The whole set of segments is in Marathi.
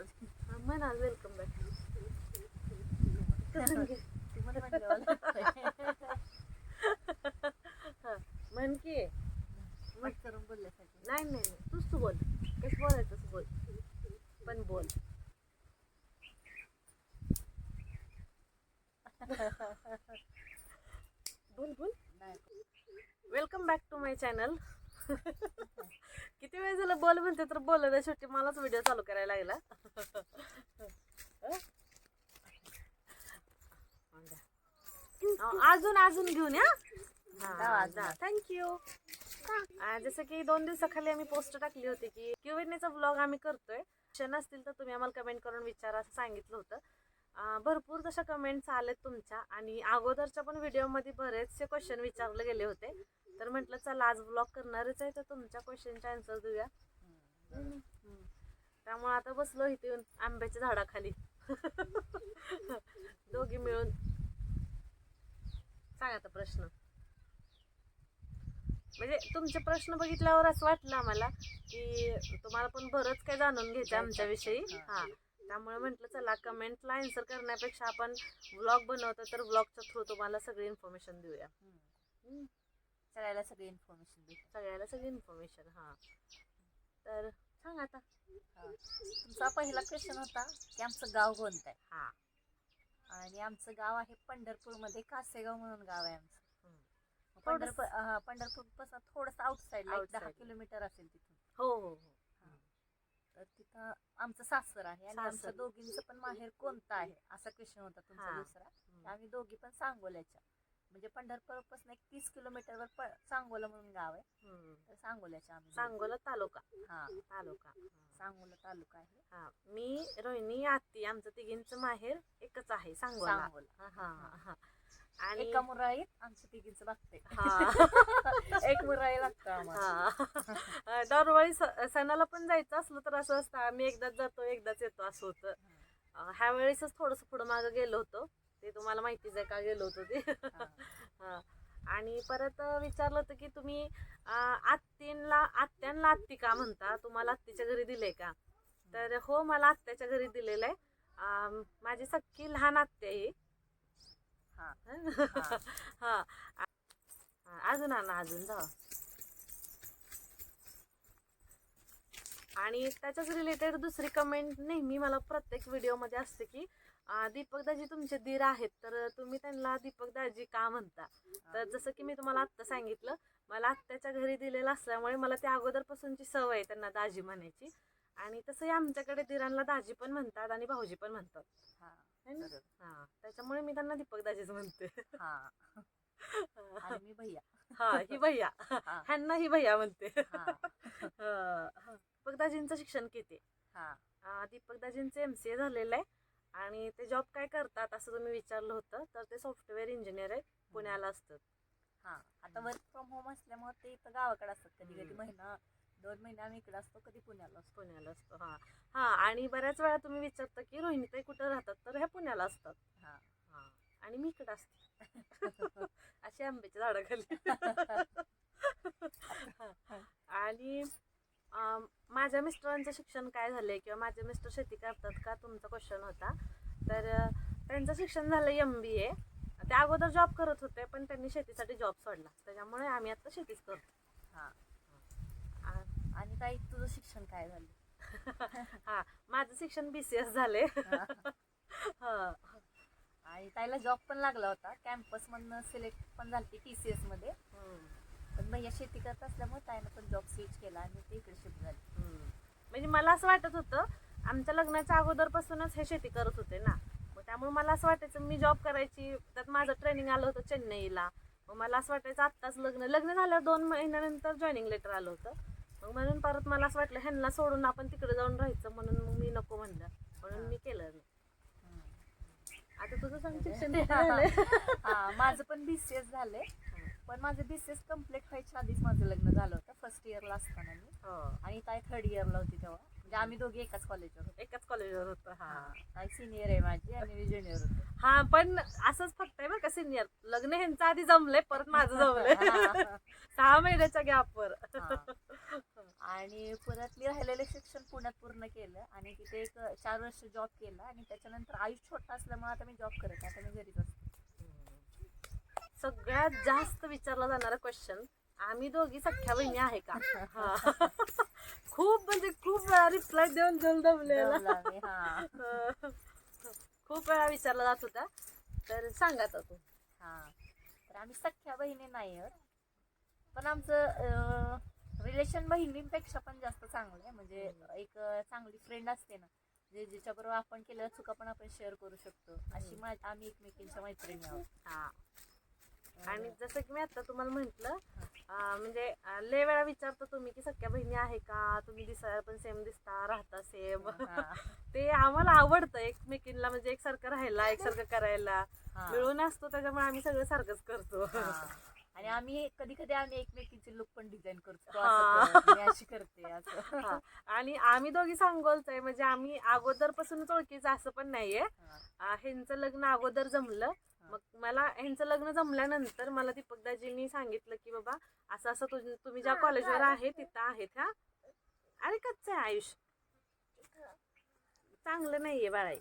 जाऊ म्हणा वेलकम बॅक म्हण की मग करून बोलल्यासाठी नाही नाही नाही तूच तू बोल कसं बोलायचं तसं बोल. पण बोल बोल बोल welcome back to my channel किती वेळ झालं बोल म्हणते तर बोल शेवटी मलाच व्हिडिओ चालू करायला लागला. अजून अजून घेऊन या. थँक्यू जसं की दोन दिवसाखाली आम्ही पोस्ट टाकली होती की क्युएनएचा ब्लॉग आम्ही करतोय. क्वेश्चन असतील तर तुम्ही आम्हाला कमेंट करून विचारा असं सांगितलं होतं. भरपूर तशा कमेंट्स आलेत तुमच्या आणि अगोदरच्या पण व्हिडिओमध्ये बरेचसे क्वेश्चन विचारले गेले होते. तर म्हटलं चला आज ब्लॉग करणारच आहे तर तुमच्या क्वेश्चनचे आन्सर देऊया. त्यामुळे आता बसलो इथे येऊन आंब्याच्या झाडाखाली. दोघी मिळून. सांग आता प्रश्न. म्हणजे तुमचे प्रश्न बघितल्यावर असं वाटलं आम्हाला की तुम्हाला पण बरंच काय जाणून घ्यायचं आमच्याविषयी हा. त्यामुळे म्हटलं चला कमेंटला आन्सर करण्यापेक्षा आपण ब्लॉग बनवतो तर ब्लॉगच्या थ्रू तुम्हाला सगळी इन्फॉर्मेशन देऊया. सगळ्याला सगळी इन्फॉर्मेशन दे सगळ्याला सगळी इन्फॉर्मेशन हा. तर सांग आता. तुमचा पहिला क्वेश्चन होता की आमचं गाव कोणतं आहे? हा. आणि आमचं गाव आहे पंढरपूरमध्ये कासेगाव म्हणून गाव आहे आमचं. पंढरपूर हा, पंढरपूरपासून थोडंसं आउटसाईड दहा. किलोमीटर असेल तिथून. हो हो हो. तर तिथं आमचं सासर आहे आणि. आमच्या दोघींचं पण माहेर कोणतं आहे? असा क्वेश्चन होता तुमचा. दुसरा. आम्ही दोघी पण सांगोल्याच्या. म्हणजे पंढरपूरपासून एक तीस किलोमीटरवर प- सांगोला म्हणून गाव आहे. तर सांगोल्याच्या आम्ही. सांगोला तालुका. हा. तालुका. सांगोला तालुका आहे. हा. मी रोहिणी आत्ती आमचं तिघींचं माहेर एकच आहे सांगोला. सांगोला. हा, हा. आणि एका मुराईत आमच्या तिघींचं हा. एक मुराई लागतं हा. दरवेळी सणाला पण जायचं असलं तर असं असतं आम्ही एकदाच जातो एकदाच येतो असं होतं. ह्या वेळेसच थोडस पुढं मागं गेलो होतो. ते तुम्हाला माहितीच आहे का गेलो होतो ते. हा. आणि परत विचारलं होतं की तुम्ही आत्तींला आत्यांना आत्ती का म्हणता? तुम्हाला आत्तीच्या घरी दिले का? तर हो मला आत्याच्या घरी दिलेलं आहे. माझी सख्खी लहान आत्या आहे. हा. हा. हा, अजून आणा अजून जा आणि त्याच्याच रिलेटेड दुसरी कमेंट नेहमी मला प्रत्येक व्हिडिओमध्ये असते की दीपक दाजी तुमचे दीर आहेत तर तुम्ही त्यांना दीपक दाजी का म्हणता? तर जसं की मी तुम्हाला आत्ता सांगितलं मला आत्याच्या घरी दिलेलं असल्यामुळे मला त्या अगोदरपासूनची सवय आहे त्यांना दाजी म्हणायची. आणि तसंही आमच्याकडे दिरांना दाजी पण म्हणतात आणि भाऊजी पण म्हणतात. हा. त्याच्यामुळे मी त्यांना दीपक दाजीच म्हणते. हा. मी भैया. हा ही भैया. ह्यांना ही भैया म्हणते. दीपक दाजींचं शिक्षण किती? हा. दीपक दाजींचं एम सी ए झालेलं आहे. आणि ते जॉब काय करतात असं तुम्ही विचारलं होतं तर ते सॉफ्टवेअर इंजिनियर आहे पुण्याला असतात. हा आता वर्क फ्रॉम होम असल्यामुळे ते इथं गावाकडे असतात कधी कधी. महिना दोन महिने आम्ही इकडे असतो कधी पुण्याला असतो. पुण्याला असतो हा. हा आणि बऱ्याच वेळा तुम्ही विचारता की रोहिणीताई कुठं राहतात तर ह्या पुण्याला असतात. हा. हा आणि मी इकडं असते. अशी आंब्याच्या झाडाखाली. आणि माझ्या मिस्टरांचं शिक्षण काय झालंय किंवा माझे मिस्टर शेती करतात का तुमचा क्वेश्चन होता. तर त्यांचं शिक्षण झालं एम बी ए ते अगोदर जॉब करत होते पण त्यांनी शेतीसाठी जॉब सोडला. त्याच्यामुळे आम्ही आता शेतीच करतो. हा आणि ताई तुझं शिक्षण काय झालं? हा माझं शिक्षण बी सी एस झाले हा. आणि ताईला जॉब पण लागला होता. कॅम्पस मधनं सिलेक्ट पण झाली टी सी एसमध्ये. हम्म. पण भैया शेती करत असल्यामुळे ताईनं पण जॉब स्विच केला आणि ते इकडे शिफ्ट झाली. म्हणजे मला असं वाटत होतं आमच्या लग्नाच्या अगोदरपासूनच हे शेती करत होते ना. मग त्यामुळे मला असं वाटायचं मी जॉब करायची त्यात माझं ट्रेनिंग आलं होतं चेन्नईला. मग मला असं वाटायचं आत्ताच लग्न लग्न झाल्यावर दोन महिन्यानंतर जॉईनिंग लेटर आलं होतं. मग म्हणून परत मला असं वाटलं ह्यांना सोडून आपण तिकडे जाऊन राहायचं म्हणून मग मी नको म्हणलं. म्हणून मी केलं. नाही आता तुझं सांग शिक्षण किती झालंय? हा माझं पण बीसीएस झालंय. पण माझं बीसीएस कंप्लीट व्हायच्या आधीच माझं लग्न झालं होतं फर्स्ट इयरला असताना मी. हो. आणि ताई थर्ड इयरला होती तेव्हा. म्हणजे आम्ही दोघी एकाच कॉलेजवर होतो. एकाच कॉलेजवर होतं हा. ताई सिनियर आहे माझी आणि मी ज्युनियर होतो. हा पण असंच फक्त आहे बरं का सिनियर लग्न ह्यांचं आधी जमलंय परत माझं जमलंय. सहा महिन्याच्या गॅपवर. आणि मी राहिलेलं शिक्षण पुण्यात पूर्ण केलं आणि तिथे एक चार वर्ष जॉब केला आणि त्याच्यानंतर आयुष छोटा असल्यामुळे आता मी जॉब करत आहे आता मी घरीच असते. सगळ्यात जास्त विचारला जाणारा क्वेश्चन आम्ही दोघी सख्या बहिणी आहे का? हा. खूप म्हणजे खूप वेळा रिप्लाय देऊन देऊन दमलेला. खूप वेळा विचारला जात होता. तर सांगा आता तू. हा. तर आम्ही सख्या बहिणी नाही आहोत. पण आमचं रिलेशन बहिणींपेक्षा पण जास्त चांगलं आहे. म्हणजे एक अं, चांगली फ्रेंड असते ना जे जिच्याबरोबर आपण केलेल्या चुका पण आपण शेअर करू शकतो. अशी मा- आम्ही एकमेकींच्या मैत्रिणी आहोत. हा. आणि जसं की मी आता तुम्हाला म्हंटल म्हणजे लय वेळा विचारतो तुम्ही की सख्या बहिणी आहे का? तुम्ही दिसायला पण सेम दिसता राहता सेम ते आम्हाला आवडतं एकमेकींना म्हणजे एकसारखं राहायला एकसारखं करायला. मिळून असतो त्याच्यामुळे आम्ही सगळं सारखंच करतो. आणि आम्ही कधी कधी आम्ही एकमेकींचे लुक पण डिझाईन करतो अशी करते असं. आणि आम्ही दोघी सांगोलच आहे म्हणजे आम्ही अगोदरपासूनच ओळखीचं असं पण नाहीये. ह्यांचं लग्न अगोदर जमलं. मग मला ह्यांचं लग्न जमल्यानंतर मला दीपक दाजींनी सांगितलं की बाबा असं असं तुझ- तुम्ही ज्या कॉलेजवर आहे तिथं आहेत हा? आणि कच्चं आहे आयुष चांगलं नाहीये बाळाई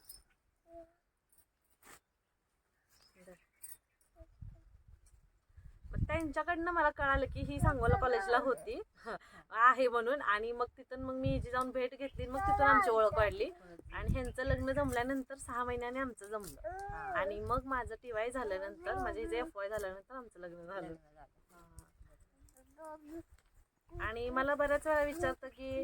त्यांच्याकडनं मला कळालं की ही सांगोला कॉलेजला होती. आहे म्हणून. आणि मग तिथून मग मी हिची जाऊन भेट घेतली मग तिथून आमची ओळख वाढली. आणि ह्यांचं लग्न जमल्यानंतर सहा महिन्याने आमचं जमलं. आणि मग माझं टीवाय झाल्यानंतर माझे जे एफ वाय झाल्यानंतर आमचं लग्न झालं. आणि मला बऱ्याच वेळा विचारतं की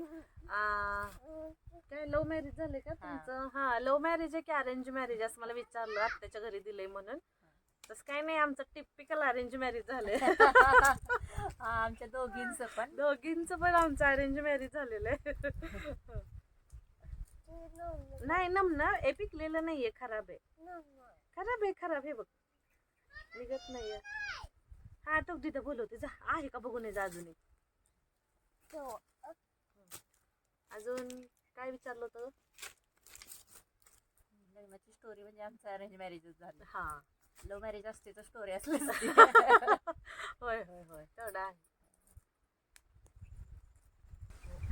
काय लव्ह मॅरेज झाले का तुमचं? हा लव्ह मॅरेज आहे की अरेंज मॅरेज असं मला विचारलं आत्याच्या घरी दिलंय म्हणून. तसं काय नाही आमचं टिपिकल अरेंज मॅरेज झालंय. आमच्या दोघींचं पण. दोघींचं पण आमचं अरेंज मॅरेज झालेलं आहे. नाही नमना हे पिकलेलं नाहीये खराब आहे. खराब आहे खराब आहे बघ. निघत नाहीये. हा तो तिथं बोलवते जा. आहे का बघून जा अजून एक. अजून काय विचारलं होतं? लग्नाची स्टोरी म्हणजे आमचं अरेंज मॅरेजच झालं. हा. लव्ह मॅरेज असते तर स्टोरी असली नसती. होय होय होय. तेवढा आहे.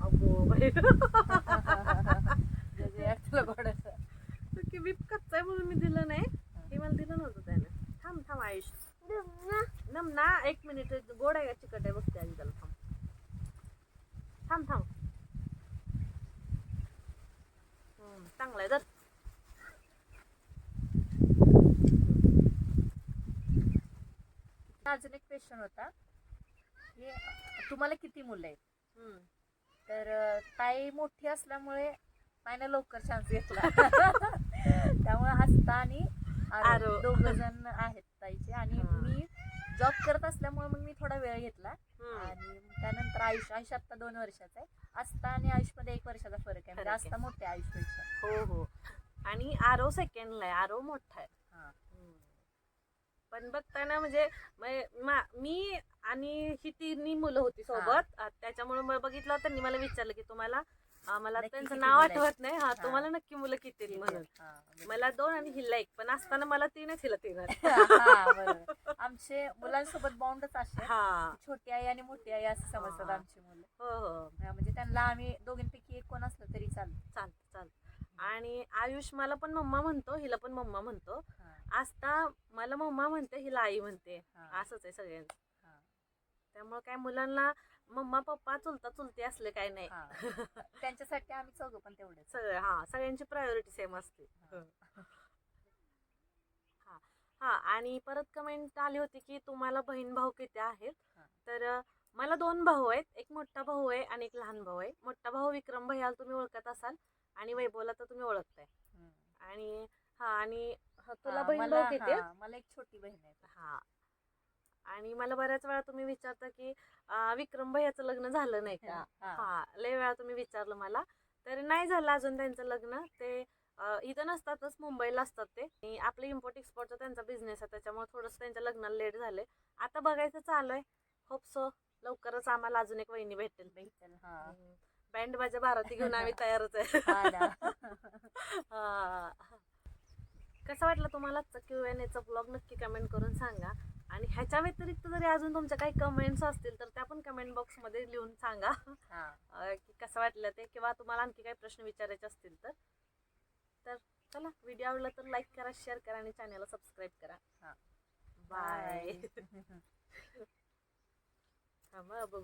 अगो बाई. गोड असं. की मी कच्चा आहे म्हणून मी दिलं नाही. हे. मला दिलं नव्हतं त्यानं. थांब थांब आयुष. नम ना एक मिनिट. गोड आहे का? चिकट आहे? बघते आधी त्याला. थांब. थांब थांब. हम्म, चांगला आहे जर. अजून एक क्वेश्चन होता की तुम्हाला किती मुलं आहेत. तर ताई मोठी असल्यामुळे ताईने लवकर चान्स घेतला त्यामुळे हस्ता आणि. दोघ जण आहेत ताईचे आणि. मी जॉब करत असल्यामुळे मग मी थोडा वेळ घेतला. आणि त्यानंतर आयुष आयुष आता दोन वर्षाचा आहे आस्था आणि आयुषमध्ये एक वर्षाचा फरक आहे म्हणजे. आस्था मोठे आयुषपेक्षा हो हो आणि आरो सेकंडला आहे आरो मोठा आहे. पण बघताना म्हणजे मै- मा- मी आणि ही तिन्ही मुलं होती सोबत त्याच्यामुळे मला बघितलं त्यांनी मला विचारलं की तुम्हाला मला त्यांचं नाव? आठवत नाही हा. तुम्हाला नक्की मुलं किती म्हणून. मला दोन आणि हिला एक पण असताना मला तीनच हिला तीन. हा. आमचे मुलांसोबत बॉन्डच असे हा छोटी आई आणि मोठी आई असं समजतात. आमची मुलं हो हो हा, म्हणजे त्यांना आम्ही दोघींपैकी एक कोण असलं तरी चालतं चालतं चालतं आणि आयुष मला पण मम्मा म्हणतो हिला पण मम्मा म्हणतो. आस्था मला मम्मा म्हणते हिला आई म्हणते. असंच आहे सगळ्यांचं. त्यामुळे काय मुलांना मम्मा पप्पा चुलता चुलते असले काय नाही. त्यांच्यासाठी आम्ही चौघं पण तेवढेच. सगळं हा सगळ्यांची प्रायोरिटी सेम असते. हा. हा. आणि परत कमेंट आली होती की तुम्हाला बहीण भाऊ किती आहेत. तर मला दोन भाऊ आहेत. एक मोठा भाऊ आहे आणि एक लहान भाऊ आहे. मोठा भाऊ विक्रम भैयाला तुम्ही ओळखत असाल. आणि वैभवला तर तुम्ही ओळखताय. आणि हा आणि हा, तुला हा, बहीण मला भाऊ किती आहेत? हा, मला एक छोटी बहीण आहे. हा. आणि मला बऱ्याच वेळा तुम्ही विचारता की अं, विक्रम भैयाचं लग्न झालं नाही का? हा, हा लय वेळा तुम्ही विचारलं मला. तर नाही झालं अजून त्यांचं लग्न. ते अं, इथं नसतातच मुंबईला असतात ते. आणि आपलं इम्पोर्ट एक्सपोर्टचा त्यांचा बिझनेस आहे त्याच्यामुळे थोडंसं त्यांच्या लग्नाला लेट झालंय. आता बघायचं चालू आहे. होप सो लवकरच आम्हाला अजून एक वहिनी भेटेल भेटेल, हा. बँड माझ्या बाराती घेऊन आम्ही तयारच आहे. हा. हा. कसा वाटला तुम्हाला आजचा क्यू एन एचा ब्लॉग नक्की कमेंट करून सांगा. आणि ह्याच्या व्यतिरिक्त जरी अजून तुमच्या काही कमेंट्स असतील तर त्या पण कमेंट बॉक्समध्ये लिहून सांगा. हा. अं, की कसं वाटलं ते? किंवा तुम्हाला आणखी काही प्रश्न विचारायचे असतील तर? तर चला व्हिडिओ आवडला तर लाईक करा शेअर करा आणि चॅनलला सबस्क्राईब करा. हा. बाय बाय थांबा बघू.